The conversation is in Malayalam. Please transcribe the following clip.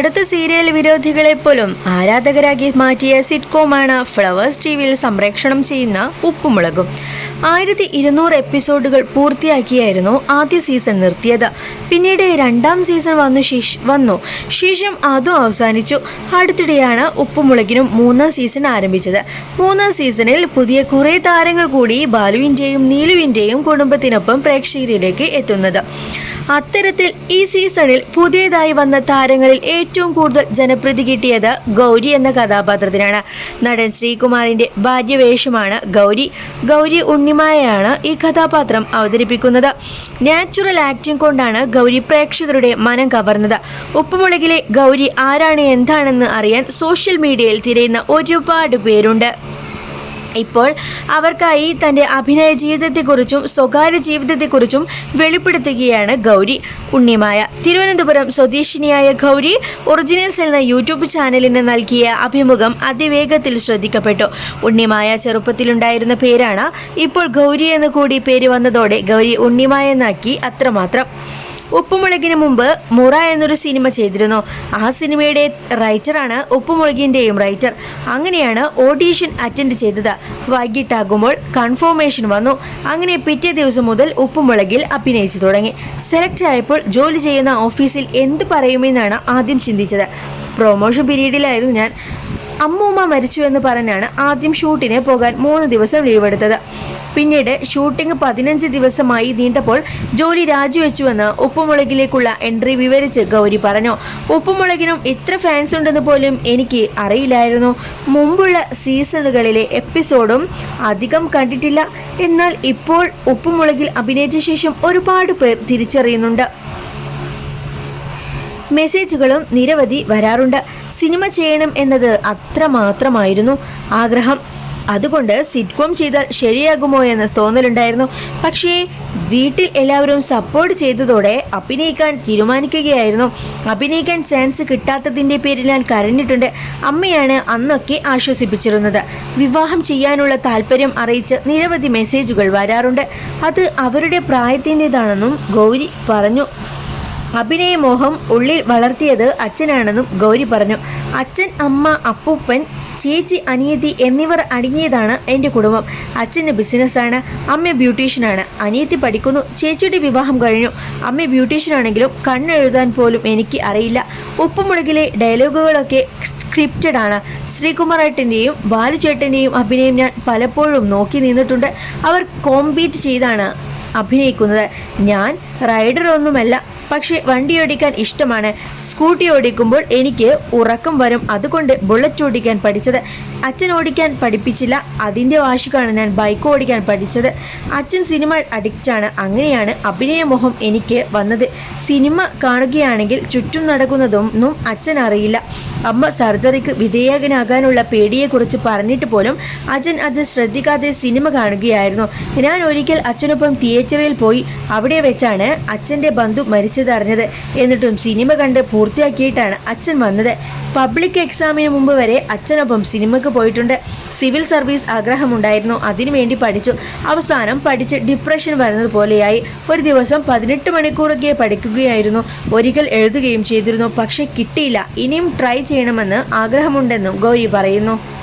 അടുത്ത സീരിയൽ വിരോധികളെ പോലും ആരാധകരാക്കി മാറ്റിയ സിറ്റ്കോമാണ് ഫ്ലവേഴ്സ് ടി വിയിൽ സംപ്രേക്ഷണം ചെയ്യുന്ന ഉപ്പുമുളകും. ആയിരത്തി ഇരുന്നൂറ് എപ്പിസോഡുകൾ പൂർത്തിയാക്കിയായിരുന്നു ആദ്യ സീസൺ നിർത്തിയത്. പിന്നീട് രണ്ടാം സീസൺ വന്നു ശേഷ വന്നു. ശേഷം അതും അവസാനിച്ചു. അടുത്തിടെയാണ് ഉപ്പുമുളകിനും മൂന്നാം സീസൺ ആരംഭിച്ചത്. മൂന്നാം സീസണിൽ പുതിയ കുറേ താരങ്ങൾ കൂടി ബാലുവിന്റെയും നീലുവിന്റെയും കുടുംബത്തിനൊപ്പം പ്രേക്ഷകരിലേക്ക് എത്തുന്നത്. അത്തരത്തിൽ ഈ സീസണിൽ പുതിയതായി വന്ന താരങ്ങളിൽ ഏറ്റവും കൂടുതൽ ജനപ്രീതി കിട്ടിയത് ഗൗരി എന്ന കഥാപാത്രത്തിനാണ്. നടൻ ശ്രീകുമാറിന്റെ ഭാര്യവേഷമാണ് ഗൗരി. ഗൗരി ഉണ്ണിമായയാണ് ഈ കഥാപാത്രം അവതരിപ്പിക്കുന്നത്. നാച്ചുറൽ ആക്ടിംഗ് കൊണ്ടാണ് ഗൗരി പ്രേക്ഷകരുടെ മനം കവർന്നത്. ഉപ്പുമുളകിലെ ഗൗരി ആരാണ് എന്താണെന്ന് അറിയാൻ സോഷ്യൽ മീഡിയയിൽ തിരയുന്ന ഒരുപാട് പേരുണ്ട്. ഇപ്പോൾ അവർക്കായി തന്റെ അഭിനയ ജീവിതത്തെക്കുറിച്ചും സ്വകാര്യ ജീവിതത്തെക്കുറിച്ചും വെളിപ്പെടുത്തുകയാണ് ഗൗരി. ഉണ്ണിമായ തിരുവനന്തപുരം സ്വദേശിനിയായ ഗൗരി ഒറിജിനൽസ് എന്ന യൂട്യൂബ് ചാനലിന് നൽകിയ അഭിമുഖം അതിവേഗത്തിൽ ശ്രദ്ധിക്കപ്പെട്ടു. ഉണ്ണിമായ ചെറുപ്പത്തിലുണ്ടായിരുന്ന പേരാണ് ഇപ്പോൾ ഗൗരി എന്ന് കൂടി പേര് വന്നതോടെ ഗൗരി ഉണ്ണിമായ എന്നാക്കി അത്രമാത്രം. ഉപ്പുമുളകിന് മുമ്പ് മുറ എന്നൊരു സിനിമ ചെയ്തിരുന്നു. ആ സിനിമയുടെ റൈറ്ററാണ് ഉപ്പുമുളകിന്റെയും റൈറ്റർ. അങ്ങനെയാണ് ഓഡീഷൻ അറ്റൻഡ് ചെയ്തത്. വൈകിട്ടാകുമ്പോൾ കൺഫോമേഷൻ വന്നു. അങ്ങനെ പിറ്റേ ദിവസം മുതൽ ഉപ്പുമുളകിൽ അഭിനയിച്ചു തുടങ്ങി. സെലക്ട് ആയപ്പോൾ ജോലി ചെയ്യുന്ന ഓഫീസിൽ എന്ത് പറയുമെന്നാണ് ആദ്യം ചിന്തിച്ചത്. പ്രൊമോഷൻ പീരീഡിലായിരുന്നു ഞാൻ. അമ്മൂമ്മ മരിച്ചു എന്ന് പറഞ്ഞാണ് ആദ്യം ഷൂട്ടിന് പോകാൻ മൂന്ന് ദിവസം ലീവെടുത്തത്. പിന്നീട് ഷൂട്ടിംഗ് പതിനഞ്ച് ദിവസമായി നീണ്ടപ്പോൾ ജോലി രാജിവെച്ചുവെന്ന് ഉപ്പുമുളകിലേക്കുള്ള എൻട്രി വിവരിച്ച് ഗൗരി പറഞ്ഞു. ഉപ്പുമുളകിനും ഇത്ര ഫാൻസ് ഉണ്ടെന്ന് പോലും എനിക്ക് അറിയില്ലായിരുന്നു. മുമ്പുള്ള സീസണുകളിലെ എപ്പിസോഡും അധികം കണ്ടിട്ടില്ല. എന്നാൽ ഇപ്പോൾ ഉപ്പുമുളകിൽ അഭിനയിച്ച ശേഷം ഒരുപാട് പേർ തിരിച്ചറിയുന്നുണ്ട്. മെസ്സേജുകളും നിരവധി വരാറുണ്ട്. സിനിമ ചെയ്യണം എന്നത് അത്രമാത്രമായിരുന്നു ആഗ്രഹം. അതുകൊണ്ട് സിറ്റ്കോം ചെയ്താൽ ശരിയാകുമോ എന്ന തോന്നലുണ്ടായിരുന്നു. പക്ഷേ വീട്ടിൽ എല്ലാവരും സപ്പോർട്ട് ചെയ്തതോടെ അഭിനയിക്കാൻ തീരുമാനിക്കുകയായിരുന്നു. അഭിനയിക്കാൻ ചാൻസ് കിട്ടാത്തതിന്റെ പേരിൽ ഞാൻ കരഞ്ഞിട്ടുണ്ട് അമ്മയാണ് അന്നൊക്കെ ആശ്വസിപ്പിച്ചിരുന്നത്. വിവാഹം ചെയ്യാനുള്ള താല്പര്യം അറിയിച്ച് നിരവധി മെസ്സേജുകൾ വരാറുണ്ട്. അത് അവരുടെ പ്രായത്തിന്റെതാണെന്നും ഗൗരി പറഞ്ഞു. അഭിനയമോഹം ഉള്ളിൽ വളർത്തിയത് അച്ഛനാണെന്നും ഗൗരി പറഞ്ഞു. അച്ഛൻ അമ്മ അപ്പൂപ്പൻ ചേച്ചി അനിയത്തി എന്നിവർ അടങ്ങിയതാണ് എന്റെ കുടുംബം. അച്ഛന് ബിസിനസ്സാണ് അമ്മ ബ്യൂട്ടീഷ്യനാണ്. അനിയത്തി പഠിക്കുന്നു ചേച്ചിയുടെ വിവാഹം കഴിഞ്ഞു. അമ്മ ബ്യൂട്ടീഷ്യനാണെങ്കിലും കണ്ണെഴുതാൻ പോലും എനിക്ക് അറിയില്ല. ഉപ്പുമുളകിലെ ഡയലോഗുകളൊക്കെ സ്ക്രിപ്റ്റഡ് ആണ്. ശ്രീകുമാറേട്ടന്റെയും ബാലുചേട്ടന്റെയും അഭിനയം ഞാൻ പലപ്പോഴും നോക്കി നിന്നിട്ടുണ്ട്. അവർ കോമ്പീറ്റ് ചെയ്താണ് അഭിനയിക്കുന്നത്. ഞാൻ റൈഡർ ഒന്നുമല്ല പക്ഷേ വണ്ടി ഓടിക്കാൻ ഇഷ്ടമാണ്. സ്കൂട്ടി ഓടിക്കുമ്പോൾ എനിക്ക് ഉറക്കം വരും. അതുകൊണ്ട് ബുള്ളറ്റ് ഓടിക്കാൻ പഠിച്ചത്. അച്ഛൻ ഓടിക്കാൻ പഠിപ്പിച്ചില്ല. അതിന്റെ വാശിക്കാണ് ഞാൻ ബൈക്ക് ഓടിക്കാൻ പഠിച്ചത്. അച്ഛൻ സിനിമ അഡിക്റ്റാണ് അങ്ങനെയാണ് അഭിനയമോഹം എനിക്ക് വന്നത്. സിനിമ കാണുകയാണെങ്കിൽ ചുറ്റും നടക്കുന്നതൊന്നും അച്ഛൻ അറിയില്ല. അമ്മ സർജറിക്ക് വിധേയകനാകാനുള്ള പേടിയെക്കുറിച്ച് പറഞ്ഞിട്ട് പോലും അച്ഛൻ അത് ശ്രദ്ധിക്കാതെ സിനിമ കാണുകയായിരുന്നു. ഞാൻ ഒരിക്കൽ അച്ഛനൊപ്പം തിയേറ്ററിൽ പോയി അവിടെ വെച്ചാണ് അച്ഛന്റെ ബന്ധു മരിച്ചതറിഞ്ഞത്. എന്നിട്ടും സിനിമ കണ്ട് പൂർത്തിയാക്കിയിട്ടാണ് അച്ഛൻ വന്നത്. പബ്ലിക് എക്സാമിന് മുമ്പ് വരെ അച്ഛനൊപ്പം സിനിമയ്ക്ക് പോയിട്ടുണ്ട്. സിവിൽ സർവീസ് ആഗ്രഹമുണ്ടായിരുന്നു. അതിനുവേണ്ടി പഠിച്ചു. അവസാനം പഠിച്ച് ഡിപ്രഷൻ വരുന്നതുപോലെയായി. ഒരു ദിവസം പതിനെട്ട് മണിക്കൂറൊക്കെ പഠിക്കുകയായിരുന്നു. ഒരിക്കൽ എഴുതുകയും ചെയ്തിരുന്നു. പക്ഷേ കിട്ടിയില്ല. ഇനിയും ട്രൈ ചെയ്യണമെന്ന് ആഗ്രഹമുണ്ടെന്നും ഗൗരി പറയുന്നു.